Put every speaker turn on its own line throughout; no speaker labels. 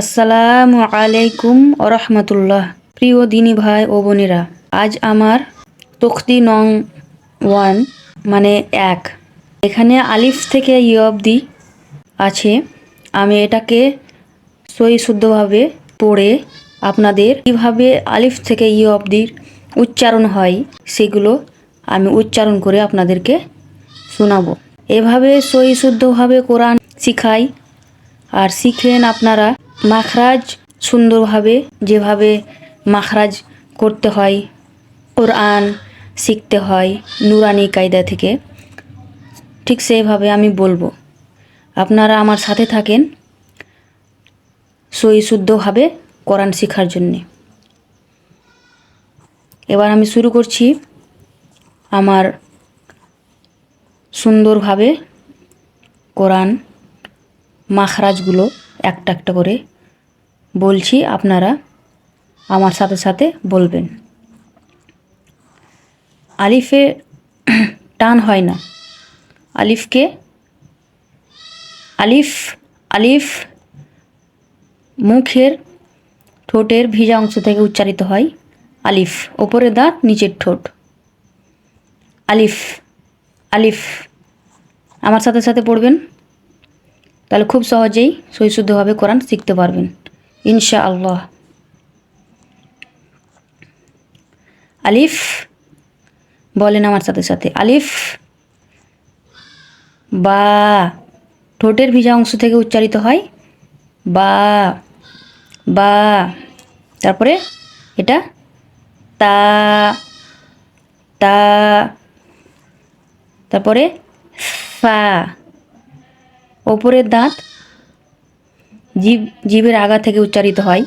আসসালামু আলাইকুম রহমতুল্লাহ প্রিয় দিনী ভাই ও বোনেরা, আজ আমার তখতি নং ওয়ান মানে এক। এখানে আলিফ থেকে ই অবধি আছে। আমি এটাকে সই শুদ্ধভাবে পড়ে আপনাদের কীভাবে আলিফ থেকে ই অবধির উচ্চারণ হয় সেগুলো আমি উচ্চারণ করে আপনাদেরকে শোনাবো। এভাবে সই শুদ্ধভাবে কোরআন শিখাই। আর শিখেন আপনারা মাখরাজ সুন্দরভাবে যেভাবে মাখরাজ করতে হয়, কোরআন শিখতে হয় নুরানি কায়দা থেকে, ঠিক সেইভাবে আমি বলব। আপনারা আমার সাথে থাকেন সই শুদ্ধভাবে কোরআন শেখার জন্যে। এবার আমি শুরু করছি আমার সুন্দরভাবে কোরআন মাখরাজগুলো। একটা একটা করে বলছি আপনারা আমার সাথে সাথে বলবেন। আলিফে টান হয় না। আলিফকে আলিফ আলিফ মুখের ঠোঁটের ভিজা অংশ থেকে উচ্চারিত হয় আলিফ ওপরে দাঁত, নিচের ঠোঁট। আলিফ আলিফ, আমার সাথে সাথে পড়বেন। তাহলে খুব সহজেই সৈশুদ্ধভাবে কোরআন শিখতে পারবেন ইনশা আল্লাহ আলিফ, বলেন আমার সাথে সাথে, আলিফ, বা, ঠোঁটের ভিজা অংশ থেকে উচ্চারিত হয়, বা বা, তারপরে এটা তা তা, তারপরে ফা। ওপরের দাঁত জীব, জীবের আগা থেকে উচ্চারিত হয়।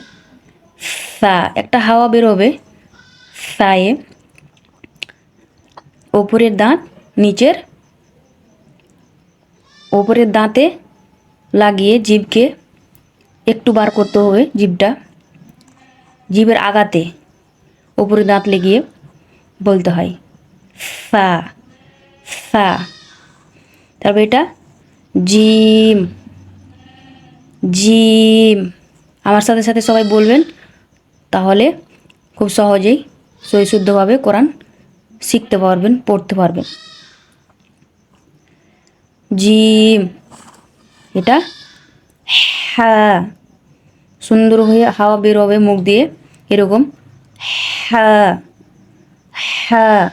সা, একটা হাওয়া বেরোবে। সায়ে, ওপরের দাঁত নিচের, ওপরের দাঁতে লাগিয়ে জীবকে একটু বার করতে হবে জীবটা। জীবের আগাতে ওপরে দাঁত লেগিয়ে বলতে হয়। সা সা, তারপর এটা জিম। জিম। আমার সাথে সাথে সবাই বলবেন, তাহলে খুব সহজেই সৈশুদ্ধভাবে কোরআন শিখতে পারবেন, পড়তে পারবেন। জিম। এটা হ্যাঁ সুন্দর হয়ে হাওয়া বেরোবে মুখ দিয়ে এরকম। হ্যাঁ হ্যাঁ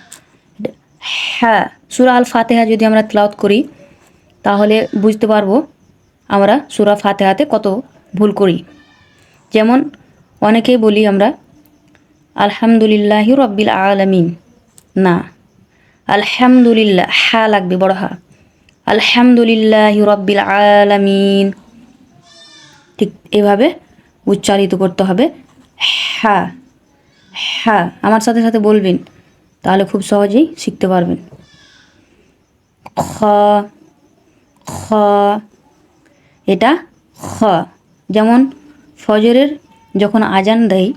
হ্যাঁ সুরা আল ফাতেহা যদি আমরা তেলাওয়াত করি তাহলে বুঝতে পারব আমরা সুরা ফাতেহাতে কত ভুল করি। যেমন অনেকেই বলি আমরা, আলহামদুলিল্লাহি রব্বিল আলামিন। না, আলহামদুলিল্লাহ। হা লাগবে বড় হা। আলহামদুলিল্লাহি রব্বিল আলামিন। ঠিক এভাবে উচ্চারিত করতে হবে। হ্যাঁ হ্যাঁ আমার সাথে সাথে বলবেন, তাহলে খুব সহজেই শিখতে পারবেন। খ খ, এটা খ। যেমন ফজরের যখন আজান দেয়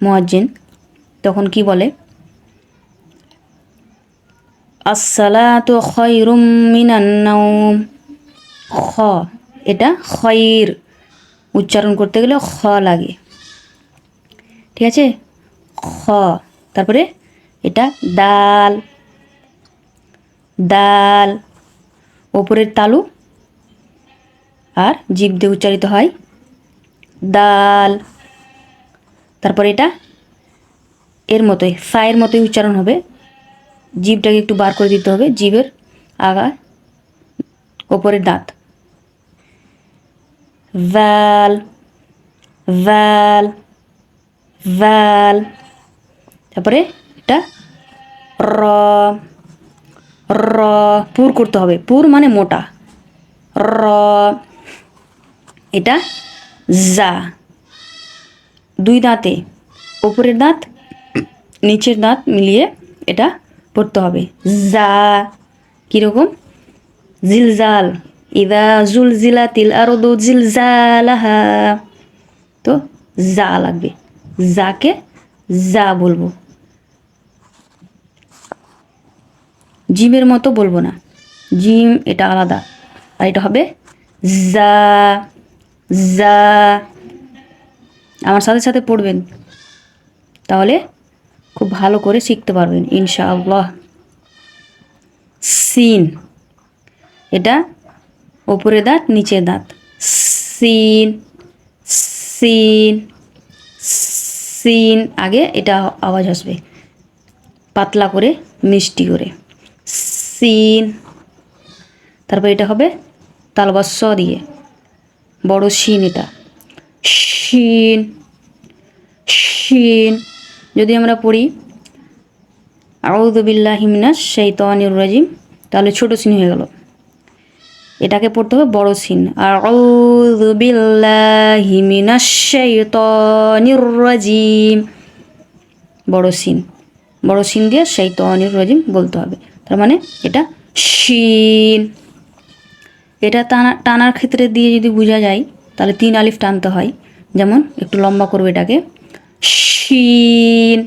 মোয়াজ্জিন, তখন কি বলে? আসসালাতু খয়রুম মিনান খ, এটা খয়র। উচ্চারণ করতে গেলে খ লাগে। ঠিক আছে? খ, তারপরে এটা ডাল ডাল ওপরের তালু আর জীব দিয়ে উচ্চারিত হয় ডাল তারপর এটা এর মতোই ফায়ের মতোই উচ্চারণ হবে। জীবটাকে একটু বার করে দিতে হবে, জীবের আগা ওপরের দাঁত। ভ্যাল ভ্যাল ভ্যাল তারপরে এটা র। র, পুর করতে হবে। পুর মানে মোটা। র, এটা জা দুই দাঁতে। ওপরের দাঁত, নিচের দাঁত মিলিয়ে এটা পড়তে হবে। জা কীরকম? জিলজাল। ইদা জুলজিলা তিল আরও দো জিলজালাহা। তো জা লাগবে। জাকে যা বলব। জিমের মতো বলব না। জিম এটা আলাদা। আর এটা হবে জা জা। আমার সাথে সাথে পড়বেন। তাহলে খুব ভালো করে শিখতে পারবেন, ইনশাআল্লাহ। সিন। এটা ওপরে দাঁত, নিচে দাঁত। সিন সিন সিন। আগে এটা আওয়াজ আসবে। পাতলা করে, মিষ্টি করে। সিন। তারপর এটা হবে তালবা স দিয়ে। বড় শিন এটা। শিন শিন যদি আমরা পড়ি আউদুবিল্লাহ হিমিনাস সেই তনির রাজিম, তাহলে ছোট সিন হয়ে গেল। এটাকে পড়তে হবে বড় সিন। আর সেই রাজিম। বড় সিন। বড় সিন দিয়ে সেই তনির রাজিম বলতে হবে। তার মানে এটা শিন এটা টানা টানার ক্ষেত্রে দিয়ে যদি বোঝা যায়, তাহলে তিন আলিফ টানতে হয়। যেমন একটু লম্বা করবে এটাকে। শিন?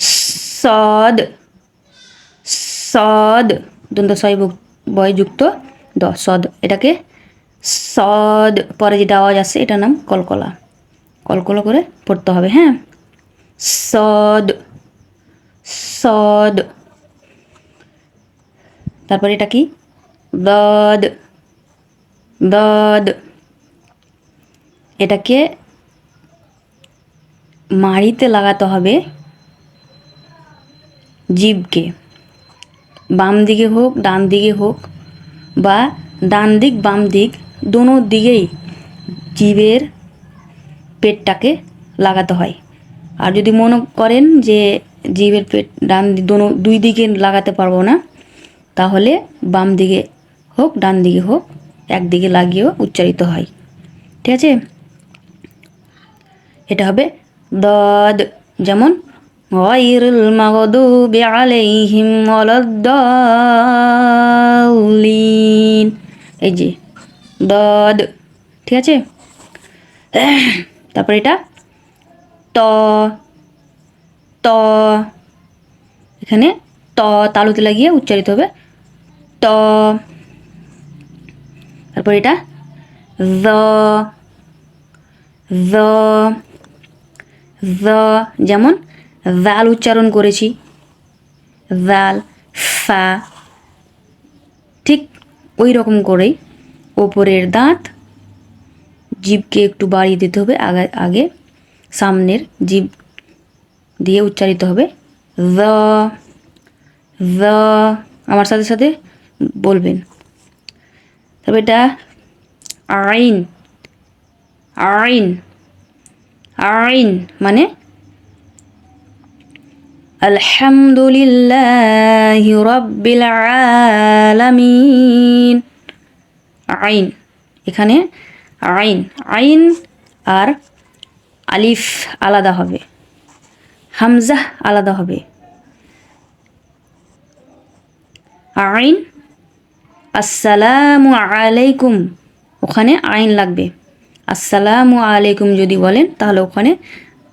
সদ। সদ। দন্ত ছয় বয়যুক্ত দ, সদ। এটাকে সদ। পরে যেটা আওয়াজ আসছে এটার নাম কলকলা। কলকলা করে পড়তে হবে হ্যাঁ? সদ। সদ। তারপর এটা কি? দদ দদ। এটাকে মাড়িতে লাগাতে হবে জীবকে। বাম দিকে হোক, ডান দিকে হোক বা ডান দিক, বাম দিক, দোনো দিকেই জীবের পেটটাকে লাগাতে হয়। আর যদি মনে করেন যে জীবের পেট ডান, দোনো, দুই দিকে লাগাতে পারব না তাহলে বাম দিকে হোক, ডান দিকে হোক একদিকে লাগিয়েও উচ্চারিত হয়। ঠিক আছে? এটা হবে দদ, যেমন, গয়রুল মাগদুবি আলাইহিম ওয়ালাদ্দালিন এই যে, দদ, ঠিক আছে? তারপর এটা, ত ত, এখানে ত তালুতে লাগিয়ে উচ্চারিত হবে ত। তারপর এটা জ। জ। জ। যেমন জাল উচ্চারণ করেছি। জাল, ফা। ঠিক ওই রকম করেই ওপরের দাঁত জিভকে একটু বাড়িয়ে দিতে হবে। আগে আগে সামনের জীব দিয়ে উচ্চারিত হবে। জ। জ। আমার সাথে সাথে বলবেন। তবে এটা আইন। আইন। আইন মানে আলহামদুলিল্লাহ রব্বিল আলামিন। আইন। এখানে আইন। আইন আর আলিফ আলাদা হবে। হামজা আলাদা হবে। আইন আসসালামু আলাইকুম। ওখানে আইন লাগবে। আসসালামু আলাইকুম যদি বলেন, তাহলে ওখানে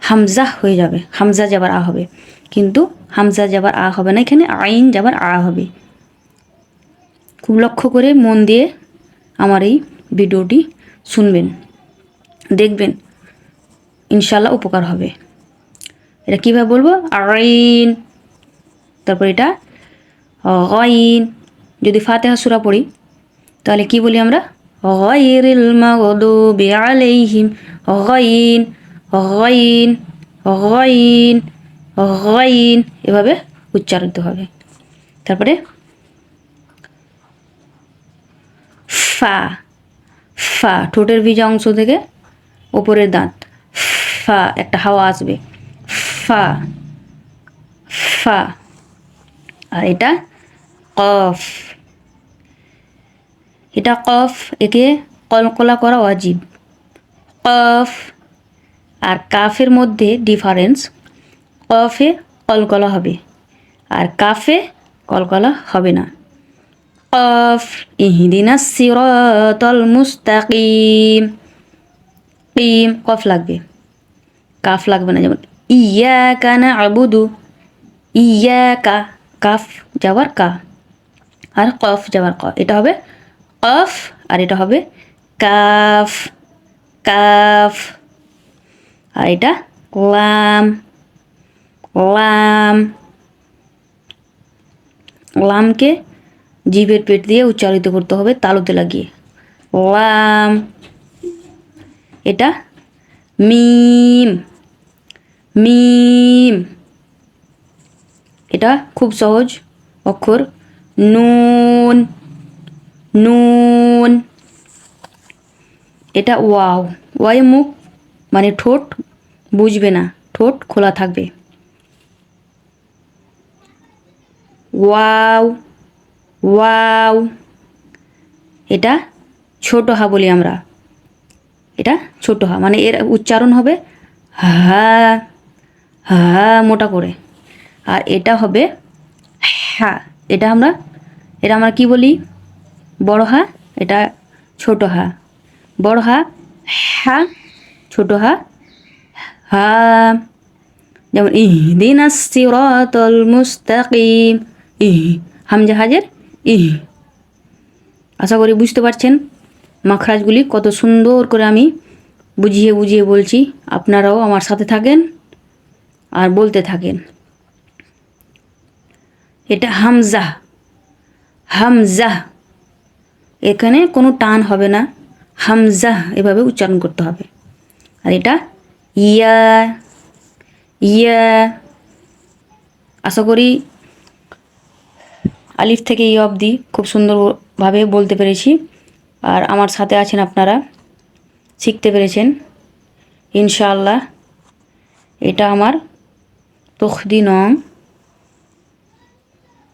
হামজা হয়ে যাবে। হামজা যাবার আ হবে। কিন্তু হামজা যাবার আ হবে না, এখানে আইন যাবার আ হবে। খুব লক্ষ্য করে মন দিয়ে আমার এই ভিডিওটি শুনবেন। দেখবেন ইনশাল্লাহ উপকার হবে। এটা কীভাবে বলব? আইন। তারপর এটা গইন। যদি ফাতেহা সুরা পড়ি, তাহলে কি বলি আমরা? গয়রিল মাগদুবি আলাইহিম গইন গইন গইন গইন এভাবে উচ্চারিত হবে। তারপরে ফা ফা, ঠোঁটের ভিজা অংশ থেকে ওপরের দাঁত, ফা, একটা হাওয়া আসবে, ফা ফা, আর এটা কফ। এটা কফ, একে কলকলা করা অজীব কফ আর কাফের মধ্যে ডিফারেন্স কফে কলকলা হবে আর কাফে কলকলা হবে না। কফ, ইহদিনা সিরাতাল মুস্তাকিম। কিম, কফ লাগবে। কাফ লাগবে না, যেমন ইয়াকা না আবুদু ইয়াকা, কাফ যাওয়ার কা আর কফ যাওয়ার ক, এটা হবে কফ আর এটা হবে কাফ কাফ, আর এটা লাম লাম। লামকে জিভের পেট দিয়ে উচ্চারিত করতে হবে তালুতে লাগিয়ে। লাম। এটা মিম মিম। এটা খুব সহজ অক্ষর। নুন। নুন এটা ওয়াও। ওয়াই মুখ মানে ঠোঁট বুঝবে না। ঠোঁট খোলা থাকবে। ওয়াও ওয়াও। এটা ছোট হা বলি আমরা। এটা ছোট হা মানে এর উচ্চারণ হবে হা হা, মোটা করে। আর এটা হবে হ্যাঁ এটা আমরা এটা আমরা কি বলি? বড় হা, এটা ছোট হা। বড় হা হা, ছোট হা হা। যেমন ইহদিন সিরাতাল মুস্তাকিম, ইহ, হামজা হাজের ইহ। আশা করি বুঝতে পারছেন মাখরাজগুলি কত সুন্দর করে আমি বুঝিয়ে বুঝিয়ে বলছি। আপনারাও আমার সাথে থাকেন আর বলতে থাকেন। এটা হামজা হামজা। এখানে কোনো টান হবে না। হামজাহ এভাবে উচ্চারণ করতে হবে। আর এটা ইয়া ইয়া। আশা করি আলিফ থেকে ই অবধি খুব সুন্দরভাবে বলতে পেরেছি। আর আমার সাথে আছেন আপনারা, শিখতে পেরেছেন। ইনশাআল্লাহ এটা আমার তখদি নং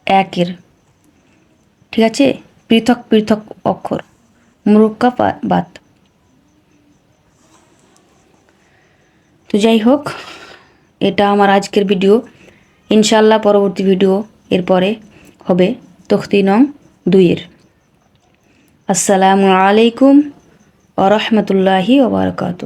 একের। ঠিক আছে? পৃথক পৃথক অক্ষর। মুরুক্কা বাত। তো যাই হোক, এটা আমার আজকের ভিডিও। ইনশাল্লাহ পরবর্তী ভিডিও এরপরে হবে তখতি নং দুইয়ের। আসসালামু আলাইকুম ওরহমতুল্লাহি ওবরকাতু